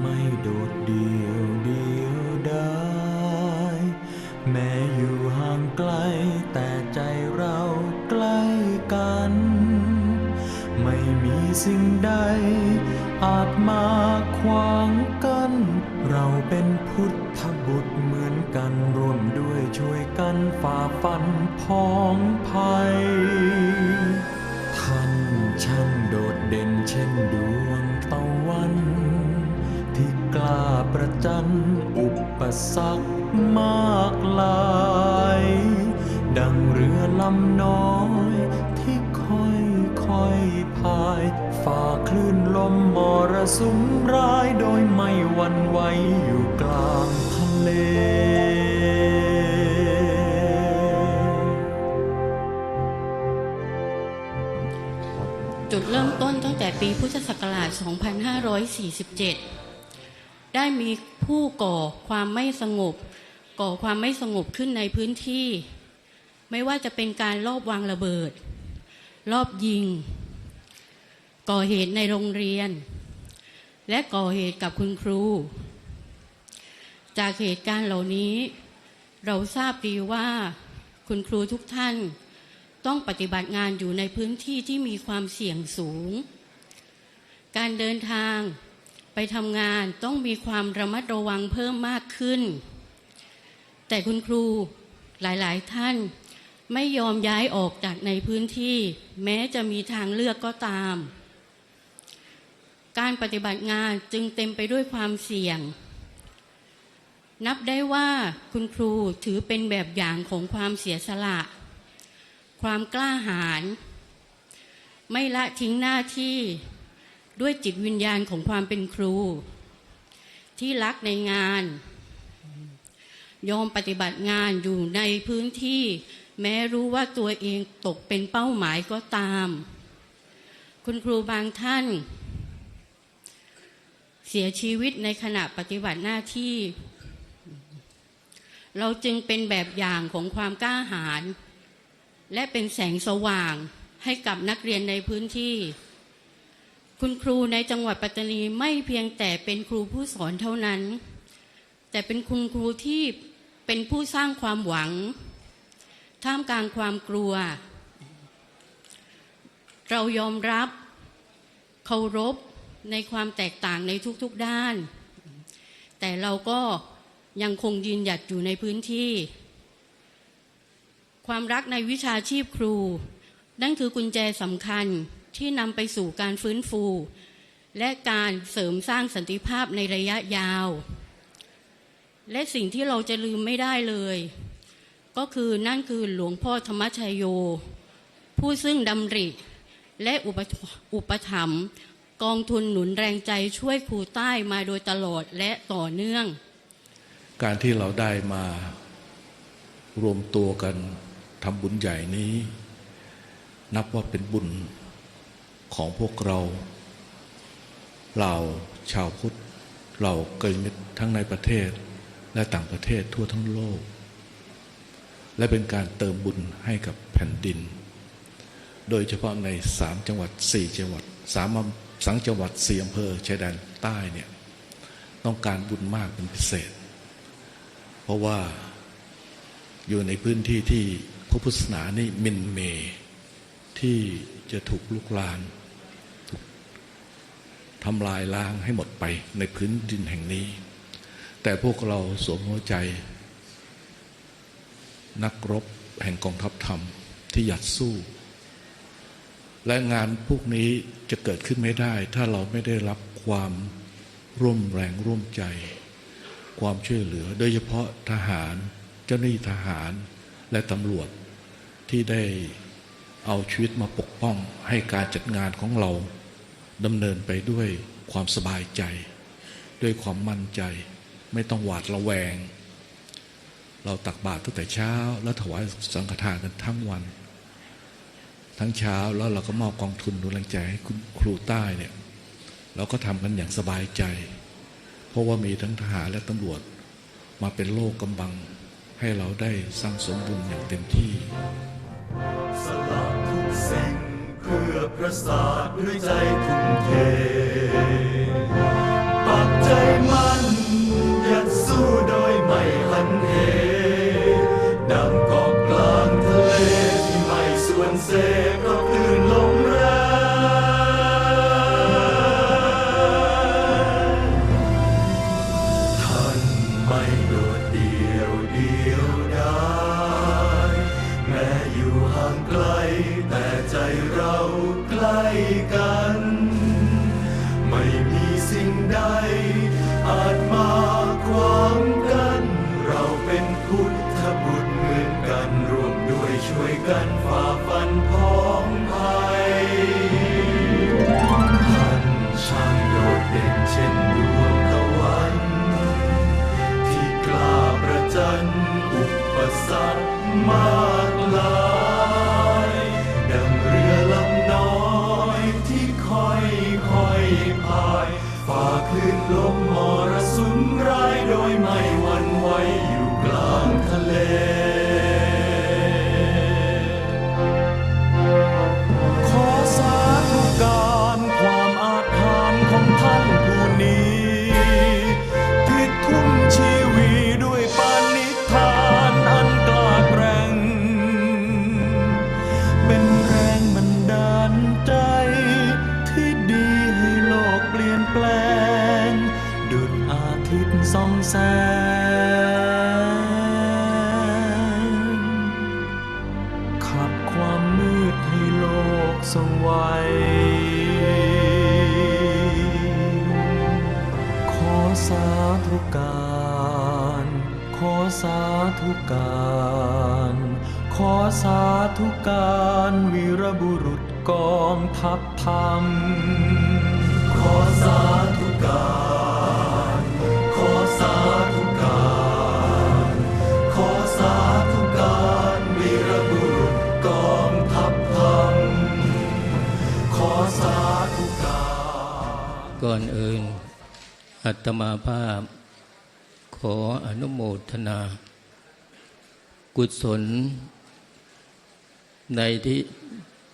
ไม่โดดเดี่ยวเดียวได้แม้อยู่ห่างไกลแต่ใจเราใกล้กัน ไม่มีสิ่งใด อาจมาขวางกัน เราเป็นพุทธบุตรเหมือนกันร่วมด้วยช่วยกันฝ่าฟันพ้องภัย ท่านช่างโดดเด่นเช่นด จันอุปสรรคมากลาย ดังเรือลำน้อยที่ค่อยค่อยพาย ฝ่าคลื่นลมมรสุมร้ายโดยไม่หวั่นไหวอยู่กลางทะเลจุดเริ่มต้นตั้งแต่ปีพุทธศักราช 2547 ได้มีผู้ก่อความไม่สงบ ก่อความไม่สงบขึ้นในพื้นที่ ไม่ว่าจะเป็นการลอบวางระเบิด รอบยิง ก่อเหตุในโรงเรียน และก่อเหตุกับคุณครู จากเหตุการณ์เหล่านี้ เราทราบดีว่าคุณครูทุกท่าน ต้องปฏิบัติงานอยู่ในพื้นที่ที่มีความเสี่ยงสูง การเดินทาง ไปทำงานต้องมีความระมัดระวังเพิ่มมากขึ้น แต่คุณครูหลายๆ ท่านไม่ยอมย้ายออกจากในพื้นที่ แม้จะมีทางเลือกก็ตาม การปฏิบัติงานจึงเต็มไปด้วยความเสี่ยง นับได้ว่าคุณครูถือเป็นแบบอย่างของความเสียสละ ความกล้าหาญไม่ละทิ้งหน้าที่ ด้วยจิตวิญญาณของความเป็นครู ที่รักในงาน ยอมปฏิบัติงานอยู่ในพื้นที่ แม้รู้ว่าตัวเองตกเป็นเป้าหมายก็ตาม คุณครูบางท่าน เสียชีวิตในขณะปฏิบัติหน้าที่ เราจึงเป็นแบบอย่างของความกล้าหาญและเป็นแสงสว่างให้กับนักเรียนในพื้นที่ คุณครูในจังหวัดปัตตานีไม่เพียงแต่เป็นครูผู้สอนเท่านั้น แต่เป็นคุณครูที่เป็นผู้สร้างความหวัง ท่ามกลางความกลัว เรายอมรับเคารพในความแตกต่างในทุกๆด้าน แต่เราก็ยังคงยืนหยัดอยู่ในพื้นที่ ความรักในวิชาชีพครู นั่นคือกุญแจสำคัญ ที่นำไปสู่การฟื้นฟู และการเสริมสร้างสันติภาพในระยะยาว และสิ่งที่เราจะลืมไม่ได้เลย ก็คือนั่นคือหลวงพ่อธรรมชัยโย ผู้ซึ่งดำริ และอุปอุปถัมภ์กองทุนหนุนแรงใจช่วยครูใต้มาโดยตลอดและต่อเนื่อง การที่เราได้มารวมตัวกันทำบุญใหญ่นี้ นับว่าเป็นบุญ ของพวกเราเราชาวพุทธ เราเกิดมิตรทั้งในประเทศและต่างประเทศทั่วทั้งโลก และเป็นการเติมบุญให้กับแผ่นดิน โดยเฉพาะในสามจังหวัดสี่จังหวัดสามอำสังจังหวัดสี่อำเภอชายแดนใต้เนี่ยต้องการบุญมากเป็นพิเศษ เพราะว่าอยู่ในพื้นที่ที่พระพุทธศาสนานี่มินเมที่จะถูกลุกลาน ทำลายล้างให้หมดไปในพื้นดินแห่งนี้ แต่พวกเราสวมหัวใจ นักรบแห่งกองทัพธรรมที่หยัดสู้ และงานพวกนี้จะเกิดขึ้นไม่ได้ ถ้าเราไม่ได้รับความร่วมแรงร่วมใจ ความช่วยเหลือ โดยเฉพาะทหาร เจ้าหน้าที่ทหารและตำรวจที่ได้เอาชีวิตมาปกป้องให้การจัดงานของเรา ดำเนินไปด้วยความสบายใจ ด้วยความมั่นใจ ไม่ต้องหวาดระแวง เราตักบาตรตั้งแต่เช้า แล้วถวายสังฆทานกันทั้งวัน ทั้งเช้าแล้วเราก็มอบกองทุนดูแลใจให้คุณครูใต้เนี่ยเราก็ทำกันอย่างสบายใจ เพราะว่ามีทั้งทหารและตำรวจ มาเป็นโลกกำบังให้เราได้สร้างสมบุญอย่างเต็มที่ เพื่อประสาทด้วยใจทุ่มเท ปักใจมั่นยัดสู้โดยไม่หันเหดังกอกกลางทะเลที่ไม่ส่วนเสพเพราะเพื่อ สิ่งใด อาจมาขวางกัน เราเป็นพุทธบุตรเหมือนกันร่วมด้วยช่วยกันฝ่าฟันพ้องภัยท่านช่างโดดเด่นเช่นดวงตะวัน ที่กล้าประจันอุปสรรคมากลาย ดังเรือลำน้อยที่ค่อยค่อยพาย ฝ่าคลื่นลมมรสุมร้ายโดยไม่หวั่นไหวอยู่กลางทะเล ทิตย์ส่องแสง ขับความมืดให้โลกสวัยขอสาธุการ ขอสาธุการ ขอสาธุการวีรบุรุษกองทัพธรรม ขอสาธุการ ก่อนอื่น อัตมาภาพ ขออนุโมทนา กุศล ในที่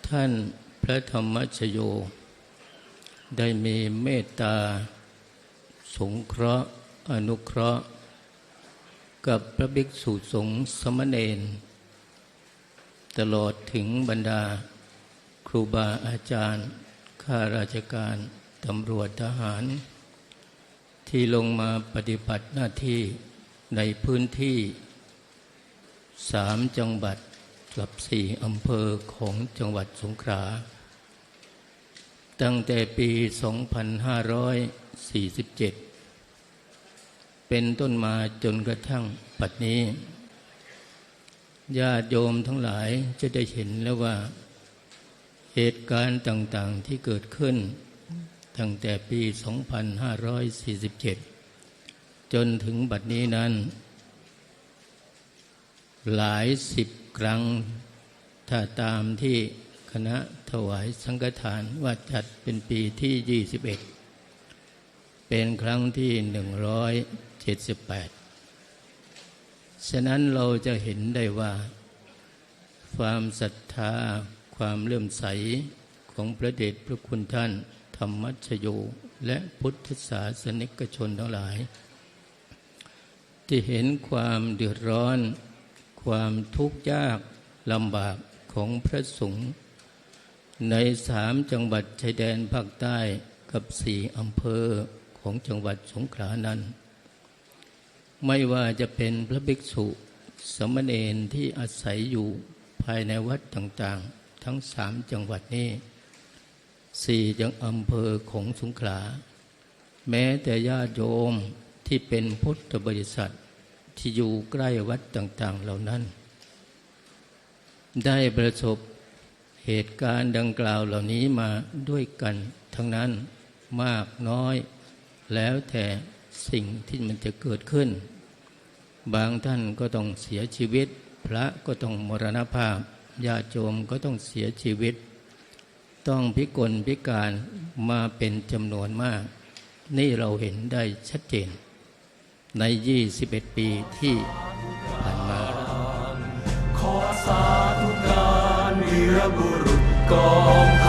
ท่านพระธรรมชโย ได้มีเมตตา สงเคราะห์อนุเคราะห์ กับพระภิกษุสงฆ์สมณเณรตลอดถึงบรรดาครูบาอาจารย์ข้าราชการ ตำรวจทหาร ที่ลงมาปฏิบัติหน้าที่ในพื้นที่สามจังหวัดกับสี่อำเภอของจังหวัดสงขลาตั้งแต่ปี 2547 เป็นต้นมาจนกระทั่งปัจนี้ญาติโยมทั้งหลายจะได้เห็นแล้วว่า เหตุการณ์ต่างๆที่เกิดขึ้น ตั้งแต่ปี 2547 จนถึงบัดนี้นั้น หลายสิบครั้ง ถ้าตามที่คณะถวายสังฆทานว่าจัดเป็นปีที่ 21 เป็นครั้งที่ 178 ฉะนั้นเราจะเห็นได้ว่า ความศรัทธาความเลื่อมใสของพระเดชพระคุณท่าน รรมชโย และพุทธศาสนิกชนทั้งหลาย ที่เห็นความเดือดร้อน ความทุกข์ยากลำบากของพระสงฆ์ในสามจังหวัดชายแดนภาคใต้กับสี่อำเภอของจังหวัดสงขลานั้น ไม่ว่าจะเป็นพระภิกษุสมณเณรที่อาศัยอยู่ภายในวัดต่างๆ ทั้งสามจังหวัดนี้ สี่จังอำเภอของสงขลา แม้แต่ญาติโยมที่เป็นพุทธบริษัทที่อยู่ใกล้วัดต่างๆเหล่านั้น ได้ประสบเหตุการณ์ดังกล่าวเหล่านี้มาด้วยกันทั้งนั้นมากน้อย แล้วแต่สิ่งที่มันจะเกิดขึ้น บางท่านก็ต้องเสียชีวิต พระก็ต้องมรณภาพญาติโยมก็ต้องเสียชีวิต ต้องพิกลพิการมาเป็นจำนวนมาก นี่เราเห็นได้ชัดเจน ใน 21 ปีที่ผ่านมาขอสาธุการวีรบุรุษกอง